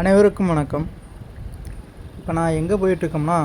அனைவருக்கும் வணக்கம். இப்போ நான் எங்கே போயிட்டுருக்கோம்னா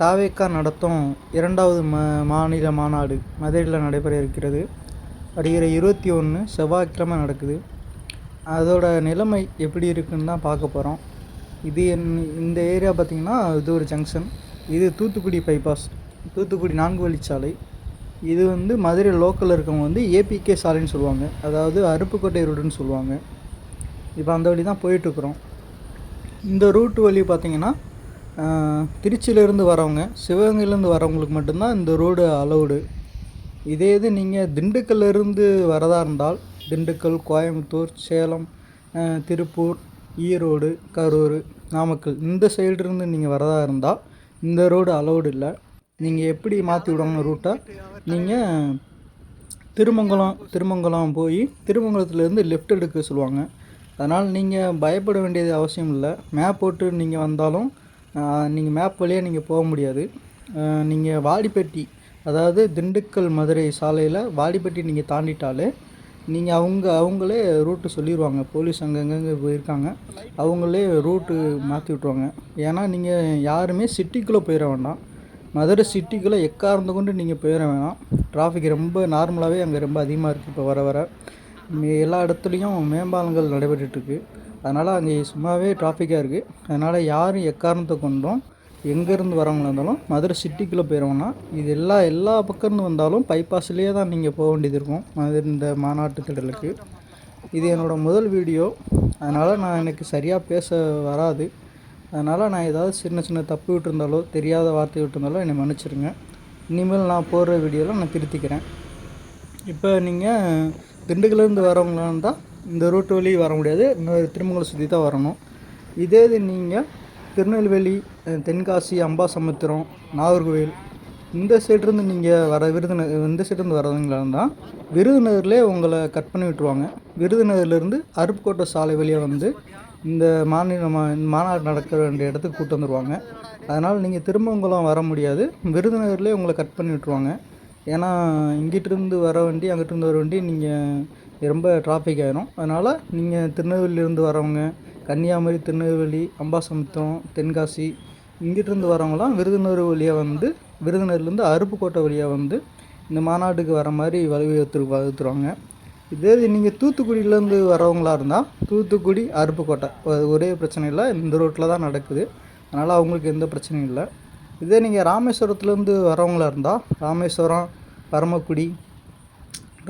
தாவேக்கா நடத்தும் இரண்டாவது ம மாநில மாநாடு மதுரையில் நடைபெற இருக்கிறது. வருகிற இருபத்தி ஒன்று செவ்வாய்க்கிழமை நடக்குது. அதோட நிலைமை எப்படி இருக்குன்னு தான் பார்க்க போகிறோம் இது என் இந்த ஏரியா பார்த்திங்கன்னா இது ஒரு ஜங்ஷன் இது தூத்துக்குடி பைபாஸ் தூத்துக்குடி நான்கு வழிச்சாலை இது வந்து மதுரை லோக்கலில் இருக்கவங்க வந்து ஏபிகே சாலைன்னு சொல்லுவாங்க. அதாவது அருப்புக்கோட்டை ரோடுன்னு சொல்லுவாங்க. இப்போ அந்த வழி தான் போயிட்டுருக்குறோம். இந்த ரூட் வழி பார்த்தீங்கன்னா திருச்சியிலேருந்து வரவங்க சிவகங்கையிலேருந்து வரவங்களுக்கு மட்டும்தான் இந்த ரோடு அலௌடு இதே இது நீங்கள் திண்டுக்கல்லேருந்து வரதா இருந்தால் திண்டுக்கல் கோயம்புத்தூர் சேலம் திருப்பூர் ஈரோடு கரூர் நாமக்கல் இந்த சைடுலேருந்து நீங்கள் வரதா இருந்தால் இந்த ரோடு அலௌடு இல்லை. நீங்கள் எப்படி மாற்றி விடுவாங்க ரூட்டை நீங்கள் திருமங்கலம் திருமங்கலம் போய் திருமங்கலத்துலேருந்து லெஃப்ட் எடுக்க சொல்லுவாங்க. அதனால் நீங்கள் பயப்பட வேண்டியது அவசியம் இல்லை. மேப் போட்டு நீங்கள் வந்தாலும் நீங்கள் மேப் வழியாக நீங்கள் போக முடியாது. நீங்கள் வாடிப்பட்டி அதாவது திண்டுக்கல் மதுரை சாலையில் வாடிப்பட்டி நீங்கள் தாண்டிட்டாலே நீங்கள் அவங்க அவங்களே ரூட்டு சொல்லிடுவாங்க போலீஸ் அங்கங்கே போயிருக்காங்க. அவங்களே ரூட்டு மாற்றி விட்ருவாங்க ஏன்னா நீங்கள் யாருமே சிட்டிக்குள்ளே போயிட வேண்டாம். மதுரை சிட்டிக்குள்ளே எக்காரணத்தை கொண்டு நீங்கள் போயிட வேணாம். டிராஃபிக் ரொம்ப நார்மலாகவே அங்கே ரொம்ப அதிகமாக இருக்குது இப்போ வர வர எல்லா இடத்துலையும் மேம்பாலங்கள் நடைபெற்றுட்டுருக்கு அதனால் அங்கே சும்மாவே டிராஃபிக்காக இருக்குது அதனால் யாரும் எக்காரணத்தை கொண்டும் எங்கேருந்து வரவங்களா இருந்தாலும் மதுரை சிட்டிக்குள்ளே போயிடுவோம்னா இது எல்லா எல்லா பக்கம்னு வந்தாலும் பைபாஸ்லேயே தான் நீங்கள் போக வேண்டியது இருக்கும். மதுரை இந்த மாநாட்டு திடலுக்கு. இது என்னோடய முதல் வீடியோ. அதனால் நான் எனக்கு சரியாக பேச வராது. அதனால் நான் ஏதாவது சின்ன சின்ன தப்பு விட்டுருந்தாலோ தெரியாத வார்த்தை விட்டுருந்தாலோ என்னை மன்னிச்சிடுங்க இனிமேல் நான் போடுற வீடியோவில் நான் திருத்திக்கிறேன். இப்போ நீங்கள் திண்டுக்கல்லேருந்து வரவங்களா இருந்தால் இந்த ரூட் வழி வர முடியாது. இன்னொரு திருமங்கலம் சுற்றி தான் வரணும். இதே இது நீங்கள் திருநெல்வேலி தென்காசி அம்பாசமுத்திரம் நாகர்கோவில் இந்த சைட்லேருந்து நீங்கள் வர விருதுநகர் இந்த சைட்லேருந்து வரவங்களா இருந்தால் விருதுநகர்லேயே உங்களை கட் பண்ணி விட்டுருவாங்க. விருதுநகர்லேருந்து அருப்புக்கோட்டை சாலை வழியாக வந்து இந்த மாநில மா மாநாடு நடக்க வேண்டிய இடத்துக்கு கூட்டு வந்துடுவாங்க அதனால் நீங்கள் திருமங்கலம் வர முடியாது. விருதுநகர்லேயே உங்களை கட் பண்ணி விட்டுருவாங்க. ஏன்னா இங்கிட்டிருந்து வர வண்டி அங்கிட்டிருந்து வர வண்டி நீங்கள் ரொம்ப டிராஃபிக் ஆயிரும். அதனால் நீங்கள் திருநெல்வேலியிலேருந்து வரவங்க கன்னியாகுமரி திருநெல்வேலி அம்பாசமுத்திரம் தென்காசி இங்கிட்டிருந்து வரவங்களாம் விருதுநகர் வழியாக வந்து விருதுநகர்லேருந்து அருப்புக்கோட்டை வழியாக வந்து இந்த மாநாட்டுக்கு வர மாதிரி வலுவத்து வகுத்துருவாங்க. இதே நீங்கள் தூத்துக்குடியிலேருந்து வரவங்களா இருந்தால் தூத்துக்குடி அருப்புக்கோட்டை ஒரே பிரச்சனை இல்லை இந்த ரோட்டில் தான் நடக்குது. அதனால் அவங்களுக்கு எந்த பிரச்சனையும் இல்லை. இதே நீங்கள் ராமேஸ்வரத்துலேருந்து வரவங்களா இருந்தால் ராமேஸ்வரம் பரமக்குடி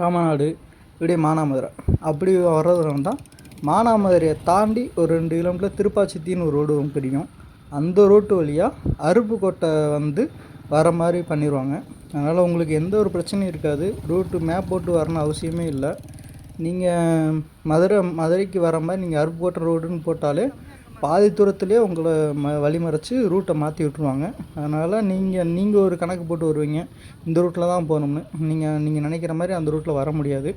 ராமநாடு இப்படியே மானாமதுரை. அப்படி வர்றதுல இருந்தால் மானாமதுரையை தாண்டி ஒரு ரெண்டு கிலோமீட்டர் திருப்பாச்சித்தின்னு ஒரு ரோடு ஒன்று பிரியும் அந்த ரோட்டு வழியாக அருப்புக்கோட்டை வந்து வர மாதிரி பண்ணிடுவாங்க அதனால் உங்களுக்கு எந்த ஒரு பிரச்சனையும் இருக்காது. ரூட்டு மேப் போட்டு வரணும் அவசியமே இல்லை. நீங்கள் மதுரை மதுரைக்கு வர மாதிரி நீங்கள் அருப்புக்கோட்டை ரோடுன்னு போட்டாலே பாதி தூரத்துலேயே உங்களை ம வழிமறைச்சி ரூட்டை மாற்றி விட்ருவாங்க அதனால் நீங்கள் நீங்கள் ஒரு கணக்கு போட்டு வருவீங்க. இந்த ரூட்டில் தான் போகணும்னு. நீங்கள் நீங்கள் நினைக்கிற மாதிரி அந்த ரூட்டில் வர முடியாது.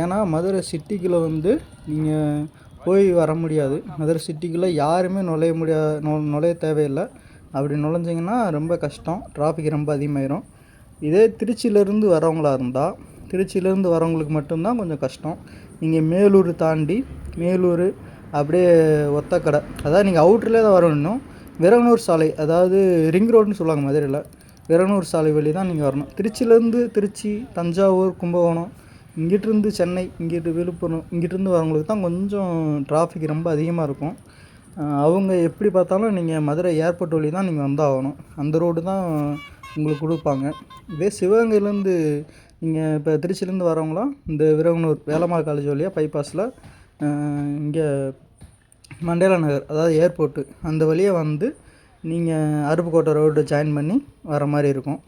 ஏன்னா மதுரை சிட்டிக்குள்ளே வந்து நீங்கள் போய் வர முடியாது. மதுரை சிட்டிக்குள்ளே யாருமே நுழைய முடியா நு நுழைய தேவையில்லை. அப்படி நுழைஞ்சிங்கன்னா ரொம்ப கஷ்டம். டிராஃபிக் ரொம்ப அதிகமாயிரும். இதே திருச்சியிலேருந்து வரவங்களா இருந்தால் திருச்சியிலேருந்து வரவங்களுக்கு மட்டும்தான் கொஞ்சம் கஷ்டம். நீங்கள் மேலூர் தாண்டி மேலூர் அப்படியே ஒத்தக்கடை அதாவது நீங்கள் அவுட்டரில் தான் வரணும் விரகனூர் சாலை அதாவது ரிங் ரோடுன்னு சொல்லுவாங்க மதுரையில். விரகனூர் சாலை வழி தான் நீங்கள் வரணும். திருச்சியிலேருந்து திருச்சி தஞ்சாவூர் கும்பகோணம் இங்கிட்டிருந்து சென்னை இங்கிட்டு விழுப்புரம் இங்கிட்டிருந்து வரவங்களுக்கு தான் கொஞ்சம் டிராஃபிக் ரொம்ப அதிகமாக இருக்கும். அவங்க எப்படி பார்த்தாலும் நீங்கள் மதுரை ஏர்போர்ட் வழி தான் நீங்கள் வந்தாகணும். அந்த ரோடு தான் உங்களுக்கு கொடுப்பாங்க. இதே சிவகங்கையிலேருந்து நீங்கள் இப்போ திருச்சியிலேருந்து வரவங்களாம் இந்த விரகனூர் வேலம்மாள் காலேஜ் வழியாக பைபாஸில் இங்கே மண்டேலா நகர் அதாவது ஏர்போர்ட்டு அந்த வழியாக வந்து நீங்கள் அருப்புக்கோட்டை ரோடு ஜாயின் பண்ணி வர மாதிரி இருக்கும்.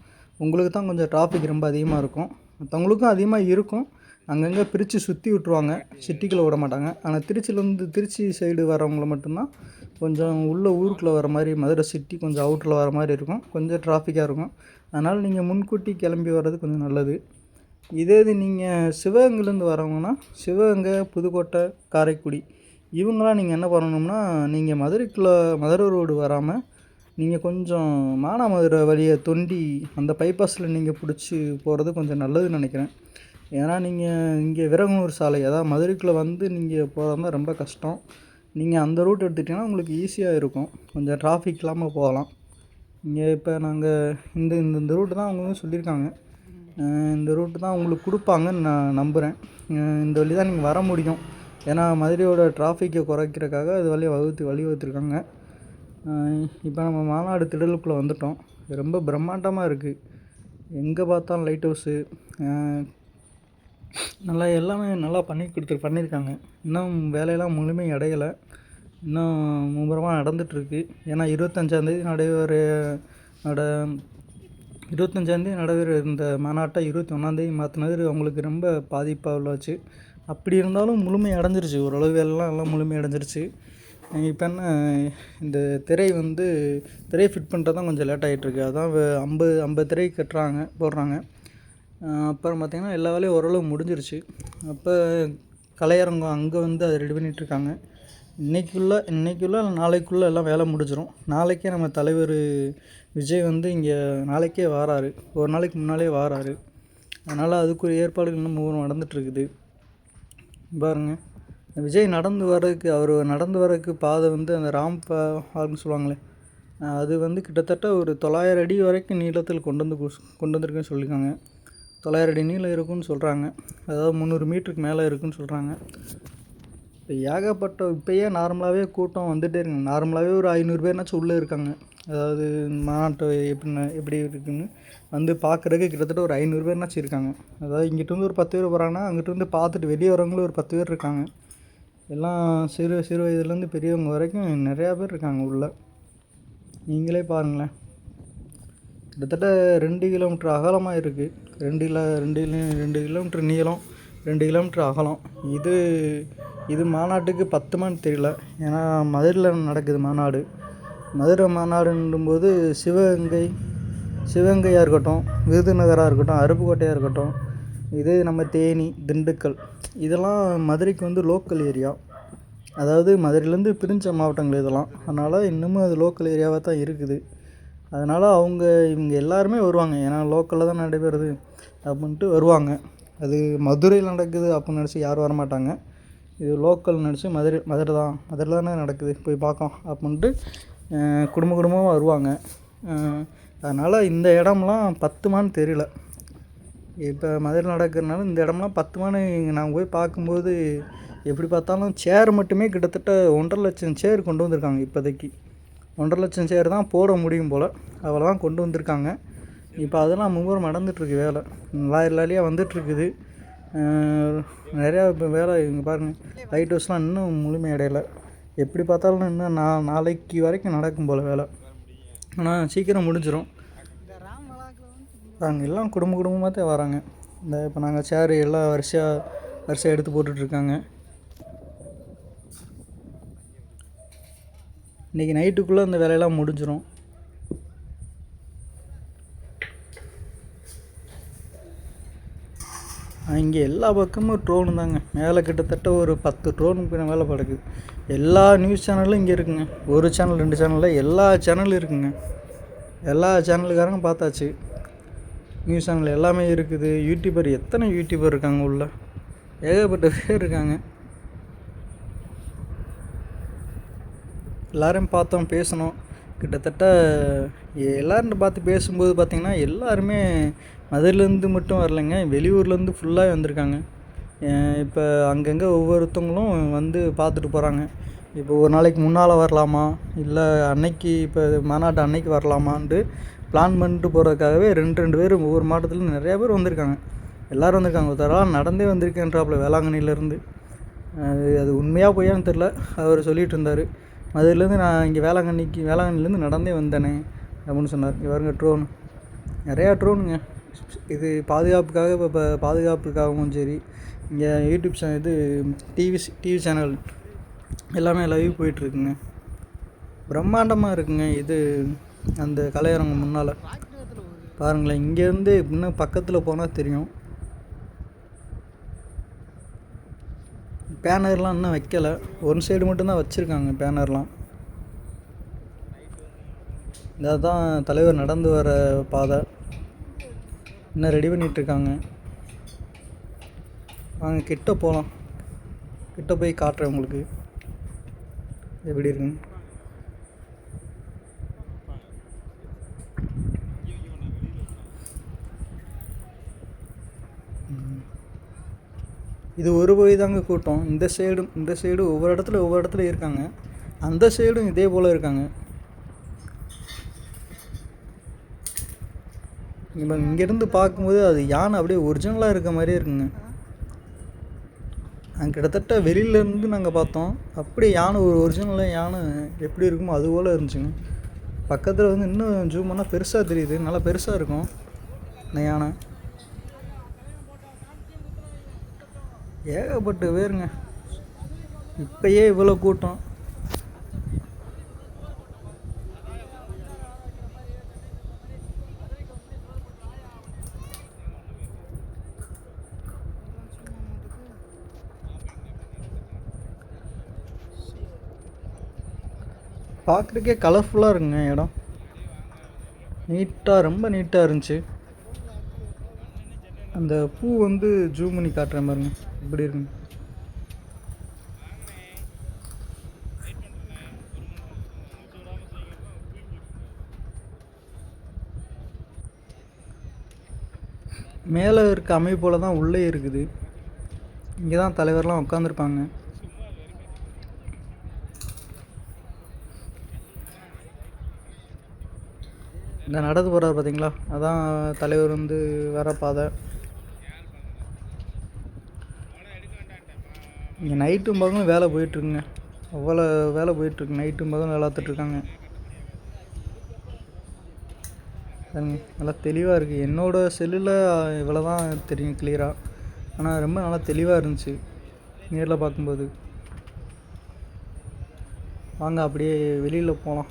உங்களுக்கு தான் கொஞ்சம் டிராஃபிக் ரொம்ப அதிகமாக இருக்கும். மற்றவங்களுக்கும் அதிகமாக இருக்கும். அங்கங்கே பிரித்து சுற்றி விட்ருவாங்க சிட்டிக்குள்ளே விட மாட்டாங்க. ஆனால் திருச்சியிலேருந்து திருச்சி சைடு வரவங்கள மட்டும்தான் கொஞ்சம் உள்ள ஊருக்குள்ளே வர மாதிரி மதுரை சிட்டி கொஞ்சம் அவுட்டரில் வர மாதிரி இருக்கும். கொஞ்சம் டிராஃபிக்காக இருக்கும். அதனால் நீங்கள் முன்கூட்டி கிளம்பி வர்றது கொஞ்சம் நல்லது. இதே இது நீங்கள் சிவகங்கையிலேருந்து வரவங்கன்னா சிவகங்கை புதுக்கோட்டை காரைக்குடி இவங்களாம் நீங்கள் என்ன பண்ணணும்னா நீங்கள் மதுரைக்குள்ளே மதுரை ரோடு வராமல் நீங்கள் கொஞ்சம் மானாமதுரை வழியை தொண்டி அந்த பைபாஸில் நீங்கள் பிடிச்சி போகிறது கொஞ்சம் நல்லதுன்னு நினைக்கிறேன். ஏன்னா நீங்கள் இங்கே விரகனூர் சாலை அதாவது மதுரைக்குள்ளே வந்து நீங்கள் போகிறதா ரொம்ப கஷ்டம். நீங்கள் அந்த ரூட் எடுத்துக்கிட்டிங்கன்னா உங்களுக்கு ஈஸியாக இருக்கும். கொஞ்சம் டிராஃபிக் இல்லாமல் போகலாம். இங்கே இப்போ நாங்கள் இந்த இந்த இந்த ரூட்டு தான் அவங்க வந்து சொல்லியிருக்காங்க. இந்த ரூட்டு தான் உங்களுக்கு கொடுப்பாங்கன்னு நான் நம்புகிறேன் இந்த வழி தான் நீங்கள் வர முடியும். ஏன்னா மதுரையோட டிராஃபிக்கை குறைக்கிறக்காக இது வழியை வகுத்து வழி வகுத்துருக்காங்க இப்போ நம்ம மாநாடு திடலுக்குள்ளே வந்துட்டோம். ரொம்ப பிரம்மாண்டமாக இருக்குது எங்கே பார்த்தாலும் லைட் ஹவுஸு நல்லா எல்லாமே நல்லா பண்ணி கொடுத்து பண்ணியிருக்காங்க இன்னும் வேலையெல்லாம் முழுமை அடையலை. இன்னும் மும்முரமாக நடந்துகிட்ருக்கு ஏன்னா இருபத்தஞ்சாந்தேதி நடைபெற நட இருபத்தஞ்சாந்தேதி நடைபெற இந்த மாநாட்டை இருபத்தி ஒன்றாந்தேதி மாற்றினது அவங்களுக்கு ரொம்ப பாதிப்பாக உள்ளாச்சு. அப்படி இருந்தாலும் முழுமை அடைஞ்சிருச்சு. ஓரளவு எல்லாம் எல்லாம் முழுமை அடைஞ்சிருச்சு. இப்போ என்ன இந்த திரை வந்து திரை ஃபிட் பண்ணுறது தான் கொஞ்சம் லேட் ஆகிட்டுருக்கு அதான் ஐம்பது ஐம்பது திரை கட்டுறாங்க போடுறாங்க. அப்புறம் பார்த்திங்கன்னா எல்லா வேலையும் ஓரளவு முடிஞ்சிருச்சு. அப்போ கலையரங்கம் அங்கே வந்து அதை ரெடி பண்ணிகிட்ருக்காங்க இன்றைக்குள்ளே இன்றைக்குள்ளே நாளைக்குள்ளே எல்லாம் வேலை முடிஞ்சிடும் நாளைக்கே நம்ம தலைவர் விஜய் வந்து இங்கே நாளைக்கே வாராரு. ஒரு நாளைக்கு முன்னாலே வாராரு. அதனால் அதுக்குரிய ஏற்பாடுகள் இன்னும் மூணு நடந்துகிட்ருக்குது பாருங்கள் விஜய் நடந்து வர்றதுக்கு அவர் நடந்து வர்றதுக்கு பாதை வந்து அந்த ராம் ஹால்னு சொல்லுவாங்களே அது வந்து கிட்டத்தட்ட ஒரு தொள்ளாயிரம் அடி வரைக்கும் நீளத்தில் கொண்டு வந்து கொண்டு வந்திருக்குன்னு சொல்லியிருக்காங்க. தொள்ளாயிரம் அடி நீளம் இருக்குன்னு சொல்கிறாங்க அதாவது முந்நூறு மீட்டருக்கு மேலே இருக்குன்னு சொல்கிறாங்க இப்போ ஏகப்பட்ட இப்போயே நார்மலாகவே கூட்டம் வந்துகிட்டே இருக்குங்க நார்மலாகவே ஒரு ஐநூறு பேர்னாச்சும் உள்ளே இருக்காங்க. அதாவது மாநாட்டு எப்படின்னு எப்படி இருக்குதுன்னு வந்து பார்க்குறதுக்கு கிட்டத்தட்ட ஒரு ஐநூறு பேர்னாச்சும் இருக்காங்க. அதாவது இங்கிட்டருந்து ஒரு பத்து பேர் போகிறாங்கன்னா அங்கிட்டருந்து பார்த்துட்டு வெளியே வரவங்களும் ஒரு பத்து பேர் இருக்காங்க. எல்லாம் சிறு சிறு வயதுலேருந்து பெரியவங்க வரைக்கும் நிறையா பேர் இருக்காங்க உள்ளே நீங்களே பாருங்களேன். கிட்டத்தட்ட ரெண்டு கிலோமீட்டர் அகலமாக இருக்குது ரெண்டு கிலோ ரெண்டு கிலோ ரெண்டு கிலோமீட்டர் நீளம் ரெண்டு கிலோமீட்டர் அகலம். இது இது மாநாட்டுக்கு பத்துமான்னு தெரியல. ஏன்னா மதுரையில் நடக்குது மாநாடு. மதுரை மாநாடுன்னும்போது சிவகங்கை சிவகங்கையாக இருக்கட்டும் விருதுநகராக இருக்கட்டும் அருப்புக்கோட்டையாக இருக்கட்டும் இது நம்ம தேனி திண்டுக்கல் இதெல்லாம் மதுரைக்கு வந்து லோக்கல் ஏரியா அதாவது மதுரையிலேருந்து பிரிஞ்ச மாவட்டங்கள் இதெல்லாம். அதனால் இன்னமும் அது லோக்கல் ஏரியாவாக தான் இருக்குது. அதனால் அவங்க இவங்க எல்லாருமே வருவாங்க. ஏன்னா லோக்கலில் தான் நடைபெறுது அப்படின்ட்டு வருவாங்க. அது மதுரையில் நடக்குது அப்படின்னு நினச்சி யாரும் வரமாட்டாங்க இது லோக்கல் நினச்சி மதுரை மதுரை தான். மதுரை தானே நடக்குது. போய் பார்க்கலாம் அப்படின்ட்டு குடும்ப குடும்பமாக வருவாங்க. அதனால் இந்த இடம்லாம் பத்துமான்னு தெரியல. இப்போ மதுரையில் நடக்கிறனால இந்த இடம்லாம் பத்துமான்னு நான் போய் பார்க்கும்போது எப்படி பார்த்தாலும் சேர் மட்டுமே கிட்டத்தட்ட ஒன்றரை லட்சம் சேர் கொண்டு வந்திருக்காங்க இப்போதைக்கு. ஒன்றரை லட்சம் சேர் தான் போட முடியும் போல். அவ்வளோதான் கொண்டு வந்திருக்காங்க. இப்போ அதெல்லாம் மும்முரம் நடந்துகிட்ருக்கு வேலை. லாரி லாரியாக வந்துட்டுருக்குது. நிறையா இப்போ வேலை இங்கே பாருங்கள் லைட் ஹவுஸ்லாம் இன்னும் முழுமையடையலை எப்படி பார்த்தாலும் இன்னும் நா நாளைக்கு வரைக்கும் நடக்கும் போல் வேலை. ஆனால் சீக்கிரம் முடிஞ்சிடும் நாங்கள் எல்லாம் குடும்ப குடும்பமாக தான் வராங்க. இந்த இப்போ நாங்கள் சேர் எல்லாம் வரிசையாக வரிசையாக எடுத்து போட்டுட்ருக்காங்க. இன்றைக்கி நைட்டுக்குள்ளே இந்த வேலையெல்லாம் முடிஞ்சிடும் இங்கே எல்லா பக்கமும் ட்ரோனு தாங்க. மேலே கிட்டத்தட்ட ஒரு பத்து ட்ரோனுக்கு மேலே படுக்குது. எல்லா நியூஸ் சேனலும் இங்கே இருக்குங்க. ஒரு சேனல் ரெண்டு சேனலில் எல்லா சேனலும் இருக்குங்க. எல்லா சேனலுக்காரங்க பார்த்தாச்சு. நியூஸ் சேனல் எல்லாமே இருக்குது. யூடியூபர் எத்தனை யூடியூபர் இருக்காங்க உள்ள? ஏகப்பட்ட பேர் இருக்காங்க. எல்லோரும் பார்த்தோம் பேசணும் கிட்டத்தட்ட எ- எல்லாரும் பார்த்து பேசும்போது பார்த்திங்கன்னா எல்லாருமே மதுரிலேருந்து மட்டும் வரலைங்க. வெளியூர்லேருந்து ஃபுல்லாக வந்திருக்காங்க. இப்போ அங்கங்கே ஒவ்வொருத்தவங்களும் வந்து பார்த்துட்டு போகிறாங்க இப்போ ஒரு நாளைக்கு முன்னால் வரலாமா? இல்லை அன்னைக்கு இப்போ மாநாட்டு அன்னைக்கு வரலாமான்ட்டு பிளான் பண்ணிட்டு போகிறதுக்காகவே ரெண்டு ரெண்டு பேர் ஒவ்வொரு மாவட்டத்துலேருந்து நிறையா பேர் வந்திருக்காங்க. எல்லோரும் வந்திருக்காங்க. ஒருத்தரெல்லாம் நடந்தே வந்திருக்கேன்றாப்புல வேளாங்கண்ணிலேருந்து அது அது உண்மையாக பொய்யான்னு தெரில அவர் சொல்லிட்டு இருந்தார். மதுரையிலேருந்து நான் இங்கே வேளாங்கண்ணிக்கு வேளாங்கண்ணிலேருந்து நடந்தே வந்தேனே அப்படின்னு சொன்னார். இங்க ட்ரோன் நிறையா ட்ரோனுங்க இது பாதுகாப்புக்காக இப்போ இப்போ பாதுகாப்புக்காகவும் சரி இங்கே யூடியூப் சேனல் இது டிவி டிவி சேனல் எல்லாமே லைவ் போயிட்டுருக்குங்க. பிரம்மாண்டமாக இருக்குங்க இது அந்த கலையரங்கம் முன்னால். பாருங்களேன் இங்கேருந்து இன்னும் பக்கத்தில் போனால் தெரியும். பேனர்லாம் இன்னும் வைக்கல. ஒன் சைடு மட்டும்தான் வச்சுருக்காங்க பேனர்லாம் இதான் தலைவர் நடந்து வர பாதை. இன்னும் ரெடி பண்ணிகிட்ருக்காங்க வாங்க கிட்ட போகலாம் கிட்ட போய் காட்டுறேன் உங்களுக்கு. எப்படி இருக்குங்க இது ஒரு போய் தாங்க கூட்டம். இந்த சைடும் இந்த சைடு ஒவ்வொரு இடத்துல ஒவ்வொரு இடத்துல இருக்காங்க. அந்த சைடும் இதே போல் இருக்காங்க. இப்போ இங்கேருந்து பார்க்கும்போது அது யானை அப்படியே ஒரிஜினலாக இருக்க மாதிரியே இருக்குங்க. நாங்கள் கிட்டத்தட்ட வெளியிலேருந்து நாங்கள் பார்த்தோம். அப்படியே யானை ஒரு ஒரிஜினலாக யானை எப்படி இருக்குமோ அது போல் இருந்துச்சுங்க. பக்கத்தில் வந்து இன்னும் ஜூம் பண்ணால் பெருசாக தெரியுது. நல்லா பெருசாக இருக்கும் இந்த யானை. ஏகப்பட்ட பேருங்க. இப்பயே இவ்வளோ கூட்டம். பார்க்குறக்கே கலர்ஃபுல்லாக இருக்குங்க இடம். நீட்டாக ரொம்ப நீட்டாக இருந்துச்சு. அந்த பூ வந்து ஜூம் பண்ணி காட்டுற பாருங்க இப்படி இருக்குங்க. மேலே இருக்க அமைப்போல தான் உள்ளே இருக்குது. இங்கே தான் தலைவர்லாம் உட்காந்துருப்பாங்க இந்த நடந்து போகிறார் பார்த்தீங்களா அதான் தலைவர் வந்து வர பாதை. இங்கே நைட்டும் பகலும் வேலை போயிட்டுருக்குங்க. அவ்வளோ வேலை போயிட்டுருக்கு நைட்டும் பகலும் விளாத்துட்ருக்காங்க நல்லா தெளிவாக இருக்குது என்னோடய செல்லில் இவ்வளோ தான் தெரியும் கிளியராக ஆனால் ரொம்ப நல்லா தெளிவாக இருந்துச்சு நேரில் பார்க்கும்போது. வாங்க அப்படியே வெளியில் போகலாம்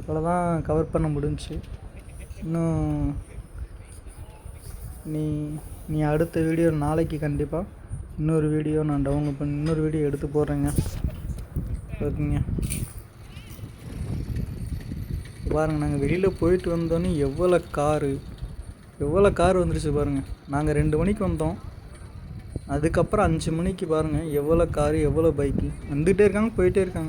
இவ்வளோதான் கவர் பண்ண முடிஞ்சு இன்னும் நீ நீ அடுத்த வீடியோ நாளைக்கு கண்டிப்பாக இன்னொரு வீடியோ நான் டவுன்லோட் பண்ணி இன்னொரு வீடியோ எடுத்து போடுறேங்க. ஓகேங்க பாருங்கள் நாங்கள் வெளியில் போயிட்டு வந்தோன்னே எவ்வளோ காரு எவ்வளோ கார் வந்துருச்சு பாருங்கள் நாங்கள் ரெண்டு மணிக்கு வந்தோம். அதுக்கப்புறம் அஞ்சு மணிக்கு பாருங்கள் எவ்வளோ காரு எவ்வளோ பைக்கு வந்துகிட்டே இருக்காங்க போயிட்டே இருக்காங்க.